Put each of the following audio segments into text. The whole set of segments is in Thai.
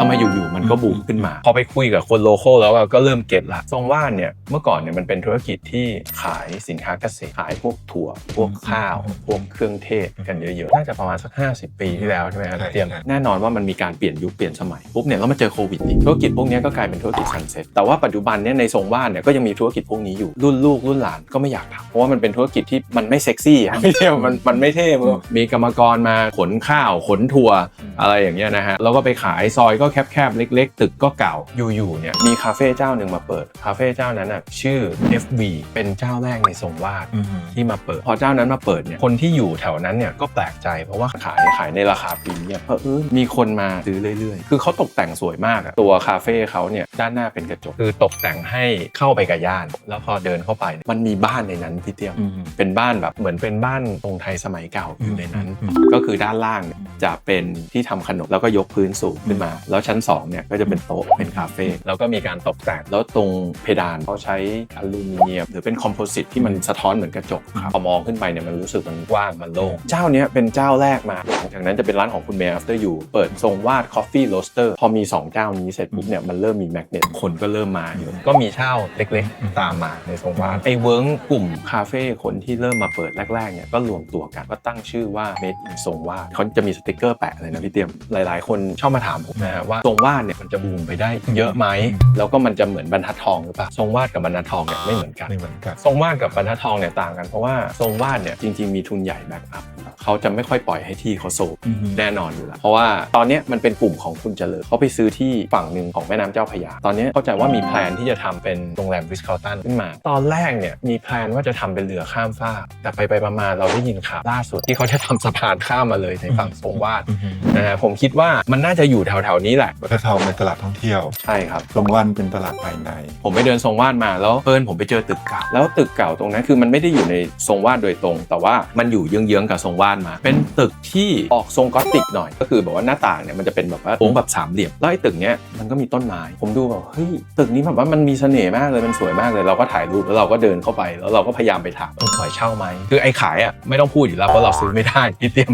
ทำไมอยู่ๆมันก็บูมขึ้นมา พอไปคุยกับคนโลโก้แล้วอะก็เริ่มเก็ตละทรงว่านเนี่ยเมื่อก่อนเนี่ยมันเป็นธุรกิจที่ขายสินค้าเกษตรขายพวกถั่ว พวกข้าว พวกเครื่องเทศกันเยอะๆน่าจะประมาณสัก 50 ปีที่แล้วใช่ไหมครับใช่เตรียมใช่แน่นอนว่ามันมีการเปลี่ยนยุคเปลี่ยนสมัยปุ๊บเนี่ยแล้วมาเจอโควิดอีกธุรกิจพวกเนี้ยก็กลายเป็นธุรกิจซันเซ็ตแต่ว่าปัจจุบันเนี่ยในทรงว่านเนี่ยก็ยังมีธุรกิจพวกนี้อยู่รุ่นลูกรุ่นหลานก็ไม่อยากทำเพราะว่ามันเป็นธุรกิจที่มันไม่เซ็กซี่อะไม่ใช่มันมันไม่เท่มีกรรมกรมาขนข้าวขนถั่ว อะไรอย่างเงี้ยนะฮะแล้วก็ไปขายซอยก็แคบๆ เล็ก ๆ ตึกก็เก่าอยู่ๆเนี่ยมีคาเฟ่เจ้าหนึ่งมาเปิดคาเฟ่เจ้านั้นน่ะชื่อ FB เป็นเจ้าแรกในทรงวาดอืมที่มาเปิด พอเจ้านั้นมาเปิดเนี่ยคนที่อยู่แถวนั้นเนี่ยก็แปลกใจเพราะว่าขายขายในราคาพรีเมียมเพราะเออมีคนมาซื้อเรื่อยๆ คือเขาตกแต่งสวยมากอะตัวคาเฟ่เขาเนี่ยด้านหน้าเป็นกระจกคือตกแต่งให้เข้าไปกับย่าน แล้วพอเดินเข้าไปเนี่ยมันมีบ้านในนั้นพี่เตี้ยมอืมเป็นบ้านแบบเหมือนเป็นบ้านตรงไทยสมัยเก่าอยู่ในนั้นอืมก็คือด้านล่างเนี่ยจะเป็นที่ทำขนมแล้วก็ยกพื้นสูงขึ้นมา แล้วชั้น2เนี่ยก็จะเป็นโต๊ะเป็นคาเฟ่แล้วก็มีการตกแต่งแล้วตรงเพดานเขาใช้อลูมิเนียม หรือเป็นคอมโพสิตที่มันสะท้อนเหมือนกระจกพอมองขึ้นไปเนี่ยมันรู้สึกมันกว้างมันโล่งเจ้าเนี้ยเป็นเจ้าแรกมาหลังจากนั้นจะเป็นร้านของคุณเมย์ after you เปิดทรงวาด coffee roaster พอมี 2 เจ้านี้เสร็จปุ๊บเนี่ยมันเริ่มมีแมกเนตคนก็เริ่มมาอยู่ก็มีเช่าเล็กๆ ตามมาในทรงวาดไอ้เวิร์กกลุ่มคาเฟ่คนที่เริ่มมาเปิดแรกๆเนี่ยก็รวมตัวกันก็ตั้งชื่อว่า made in ทรงวาดเขาจะมีสติกเกอร์แปะเลยนะพี่เตรียมหลาย ๆ คนชอบมาถามผมนะฮะว่าทรงวาดเนี่ยมันจะบูมไปได้เยอะไหมแล้วก็มันจะเหมือนบรรทัดทองหรือเปล่าทรงวาดกับบรรทัดทองเนี่ยไม่เหมือนกันไม่เหมือนกันทรงวาดกับบรรทัดทองเนี่ยต่างกันเพราะว่าทรงวาดเนี่ยจริง ๆ มีทุนใหญ่แบ็กอัพ เขาจะไม่ค่อยปล่อยให้ที่เขาโซอืมแน่นอนอยู่แล้ว เพราะว่าตอนเนี้ยมันเป็นกลุ่มของคุณเจริญเขาไปซื้อที่ฝั่งหนึ่งของแม่น้ำเจ้าพระยา ตอนเนี้ยเข้าใจว่ามีแพลนที่จะทำเป็นโรงแรมริสคาลตันขึ้นมา ตอนแรกเนี่ยมีแพลนว่าจะทำเป็นเรือข้ามฟากแต่ไปไปๆมาๆเราได้ยินข่าวล่าสุดที่เขาจะทำสะพานข้ามมาเลยในฝั่งทรงวาดอืมนะฮะผมคิดว่ามันน่าจะอยู่แถวๆนี้แหละวัฒนธรรมในตลาดท่องเที่ยวใช่ครับตรงวันเป็นตลาดภายใน ผมไปเดินทรงวาดมาแล้วเพิ่นผมไปเจอตึกเก่าแล้วตึกเก่าตรงนั้นคือมันไม่ได้อยู่ในทรงวาดโดยตรง แต่ว่ามันอยู่เยื้องๆกับทรงวาดมา เป็นตึกที่ออกทรงกอติกหน่อย ก็คือแบบว่าหน้าต่างเนี่ยมันจะเป็นแบบว่าโค้งแบบสามเหลี่ยมแล้วไอ้ตึกเนี้ย ก็มีต้นไม้ผมดูแบบเฮ้ยตึกนี้แบบว่ามันมีเสน่ห์มากเลยมันสวยมากเลย เราก็ถ่ายรูปแล้วเราก็เดินเข้าไป แล้วเราก็พยายามไปถามเออปล่อยเช่าไหมคือไอ้ขายอะไม่ต้องพูดอยู่แล้วเพราะเราซื้อไม่ได้พี่เตรียม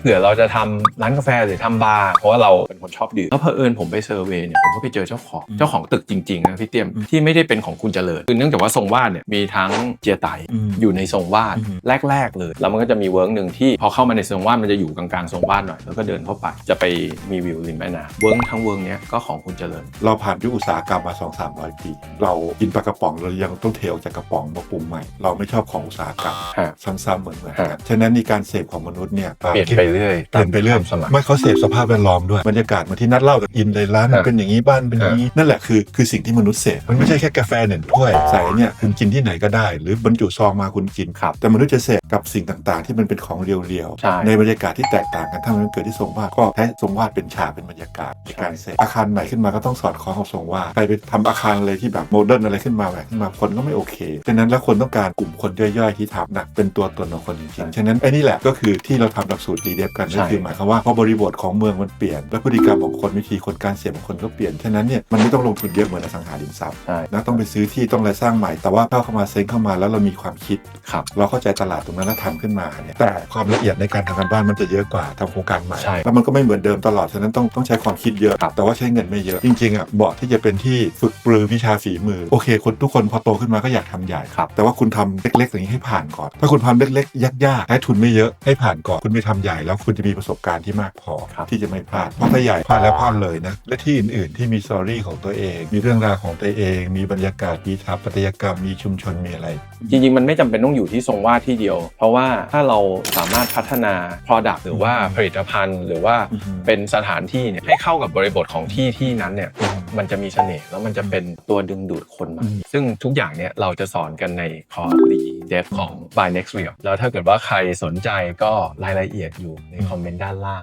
เผื่อเราจะทำร้านกาแฟหรือทำบาร์เพราะว่าเราเป็นคนชอบดื่มแล้วเผอิญผมไปเซอร์เวย์เนี่ยผมก็ไปเจอเจ้าของอืมเจ้าของตึกจริงๆนะพี่เตรียมอืมที่ไม่ได้เป็นของคุณเจริญคือเนื่องจากว่าทรงวาดเนี่ยมีทั้งเจียไตอืมอยู่ในทรงวาดอืมแรก ๆ เลย แล้วมันก็จะมีเวิร์กหนึ่งที่พอเข้ามาในทรงวาดมันจะอยู่กลางๆทรงวาดหน่อยแล้วก็เดินเข้าไปจะไปมีวิวริมแม่น้ำเวิร์กทั้งเวิร์กเนี้ยก็ของคุณเจริญ เราผ่านยุคอุตสาหกรรมมา 2 3 0 0 ปี เรากินปลากระป๋องเรายังต้องเทออกจากกระป๋องมาปรุงใหม่ เราไม่ชอบของอุตสาหกรรมฮะซ้ำๆเหมือนเหมือนกันฮะฉะนั้นในการเสพของมนุษย์เนี่ยเปลี่ยนไปเรื่อยเปลี่ยนไปเรื่อยตามสมัยไม่เขาเสพสภาพแวดล้อมด้วยบรรยากาศเหมือนที่นัดเล่ากับอินเลยร้านมันฮะเป็นอย่างนี้บ้านเป็นอย่างนี้นั่นแหละคือคือสิ่งที่มนุษย์เสพมันไม่ใช่แค่กาแฟหนึ่งถ้วยใสเนี่ยคุณกินที่ไหนก็ได้ หรือบรรจุซองมาคุณกินครับแต่มนุษย์จะเสพกับสิ่งต่างๆ ที่มันเป็นของเรียวใช่ๆในบรรยากาศที่แตกต่างกันถ้ามันเกิดที่ทรงวาดก็แค่ทรงวาดเป็นฉากเป็นบรรยากาศในการเสพอาคารใหม่ขึ้นมาก็ต้องสอดคล้องกับทรงวาดใครไปทำอาคารอะไรที่แบบโมเดิร์นอะไรขึ้นมาแบบขึ้นมาคนก็ไม่โอเคฉะนั้นแล้วคนต้องการกลุ่มคนย่อยๆที่ทำนะเป็นตัวตนของคนจริงๆฉะนั้นไอ้นี่แหละก็คือที่เราทำหลักสูตรดีเดฟกันใช่ก็คือหมายความว่าพอบริบทของเมืองมันเปลี่ยนและพฤติกรรมของคนวิธีคนการเสพของคนก็เปลี่ยนฉะนั้นเนี่ยมันไม่ต้องลงทุนเยอะเหมือนอสังหาริมทรัพย์ใช่นะต้องไปซื้อที่ต้องอะไรสร้างใหม่ แต่ว่าเข้าเข้ามาเซ็งเข้ามาแล้วเรามีความคิดครับเราเข้าใจตลาดตรงนั้นแล้วทำขึ้นมาเนี่ยแต่ความละเอียดในการทำการบ้านมันจะเยอะกว่าทำโครงการใหม่ใช่แล้วมันก็ไม่เหมือนเดิมตลอดฉะนั้นต้องต้องใช้ความคิดเยอะครับแต่ว่าใช้เงินไม่เยอะจริงๆอะเหมาะที่จะเป็นที่ฝึกปรือวิชาฝีมือ โอเค คนทุกคนพอโตขึ้นมาก็อยากทำใหญ่ ครับ แต่ว่าคุณทำเล็กๆอย่างนี้ให้ผ่านก่อน ถ้าคุณทำเล็กๆยากๆให้ทุนไม่เยอะให้ผ่านก่อน คุณไปทำใหญ่แล้วคุณจะมีประสบการณ์ที่มากพอ ครับ ที่จะไม่พลาดเพราะถ้าใหญ่พลาดแล้วพลาดเลยนะ และที่อื่นๆที่มีสตอรี่ของตัวเอง มีเรื่องราวของตัวเอง มีบรรยากาศมีสถาปัตยกรรมมีชุมชนมีอะไร จริงๆ มันไม่จำเป็นต้องอยู่ที่ทรงวาดที่เดียว เพราะว่าถ้าเราสามารถพัฒนา Product หรือว่าผลิตภัณฑ์ หรือว่าอือฮึ เป็นสถานที่เนี่ยให้เข้ากับบริบทของที่ที่นั้นเนี่ยมันจะมีเสน่ห์แล้วมันจะเป็นตัวดึงดูดคนมาอืมซึ่งทุกอย่างเนี่ยเราจะสอนกันในคอร์สรีเดฟของ by next real แล้วถ้าเกิดว่าใครสนใจก็รายละเอียดอยู่ในคอมเมนต์ด้านล่าง